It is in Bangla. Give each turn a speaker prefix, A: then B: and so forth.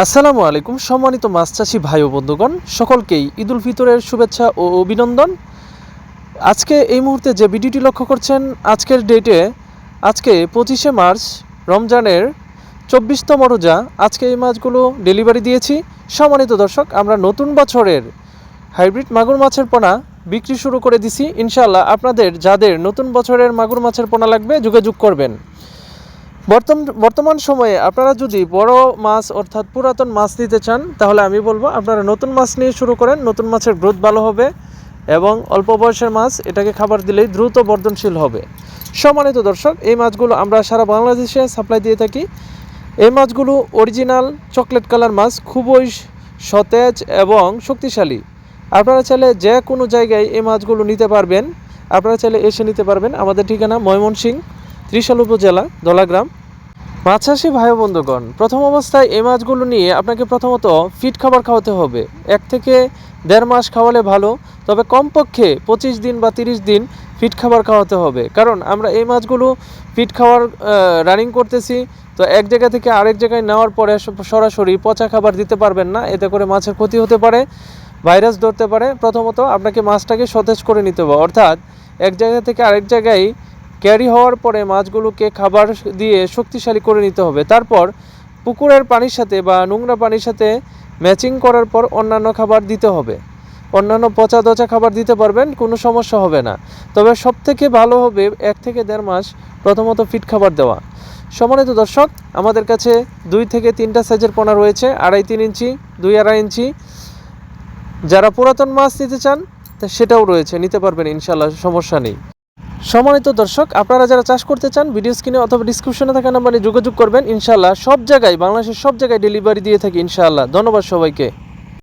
A: আসসালামু আলাইকুম, সম্মানিত মাছ চাষি ভাই ও বন্ধুগণ, সকলকেই ঈদুল ফিতরের শুভেচ্ছা ও অভিনন্দন। আজকে এই মুহূর্তে যে ভিডিওটি লক্ষ্য করছেন, আজকের ডেটে, আজকে পঁচিশে মার্চ, রমজানের চব্বিশতম রোজা, আজকে এই মাছগুলো ডেলিভারি দিয়েছি। সম্মানিত দর্শক, আমরা নতুন বছরের হাইব্রিড মাগুর মাছের পোনা বিক্রি শুরু করে দিছি। ইনশাল্লাহ আপনাদের, যাদের নতুন বছরের মাগুর মাছের পোনা লাগবে, যোগাযোগ করবেন। বর্তমান সময়ে আপনারা যদি বড় মাছ অর্থাৎ পুরাতন মাছ নিতে চান, তাহলে আমি বলব আপনারা নতুন মাছ নিয়ে শুরু করেন, নতুন মাছের গ্রোথ ভালো হবে এবং অল্প বয়সের মাছ এটাকে খাবার দিলেই দ্রুত বর্ধনশীল হবে। সম্মানিত দর্শক, এই মাছগুলো আমরা সারা বাংলাদেশে সাপ্লাই দিয়ে থাকি। এই মাছগুলো অরিজিনাল চকলেট কালার মাছ, খুবই সতেজ এবং শক্তিশালী। আপনারা চাইলে যে কোনো জায়গায় এই মাছগুলো নিতে পারবেন। আপনারা চাইলে এসে নিতে পারবেন। আমাদের ঠিকানা ময়মনসিংহ, ত্রিশাল উপজেলা, দলাগ্রাম। মাছ চাষি ভাই বন্ধুগণ, প্রথম অবস্থায় এই মাছগুলো নিয়ে আপনাকে প্রথমত ফিট খাবার খাওয়াতে হবে। এক থেকে দেড় মাস খাওয়ালে ভালো, তবে কমপক্ষে পঁচিশ দিন বা তিরিশ দিন ফিট খাবার খাওয়াতে হবে। কারণ আমরা এই মাছগুলো ফিট খাওয়ার রানিং করতেছি, তো এক জায়গা থেকে আরেক জায়গায় নেওয়ার পরে সরাসরি পচা খাবার দিতে পারবেন না, এতে করে মাছের ক্ষতি হতে পারে, ভাইরাস ধরতে পারে। প্রথমত আপনাকে মাছটাকে সতেজ করে নিতে হবে। অর্থাৎ এক জায়গা থেকে আরেক জায়গায় ক্যারি হওয়ার পরে মাছগুলোকে খাবার দিয়ে শক্তিশালী করে নিতে হবে। তারপর পুকুরের পানির সাথে বা নোংরা পানির সাথে ম্যাচিং করার পর অন্যান্য খাবার দিতে হবে। অন্যান্য পচা দচা খাবার দিতে পারবেন, কোনো সমস্যা হবে না। তবে সব থেকে ভালো হবে এক থেকে দেড় মাস প্রথমত ফিট খাবার দেওয়া। সম্মানিত দর্শক, আমাদের কাছে দুই থেকে তিনটা সাইজের পোনা রয়েছে, আড়াই তিন ইঞ্চি, দুই আড়াই ইঞ্চি। যারা পুরাতন মাছ নিতে চান সেটাও রয়েছে, নিতে পারবেন ইনশাল্লাহ সমস্যা নেই। সম্মানিত দর্শক, আপনারা যারা চাষ করতে চান, ভিডিও স্ক্রিনে অথবা ডিসক্রিপশনে থাকা নাম্বারে যোগাযোগ করবেন। ইনশাল্লাহ সব জায়গায়, বাংলাদেশের সব জায়গায় ডেলিভারি দিয়ে থাকি ইনশাআল্লাহ। ধন্যবাদ সবাইকে।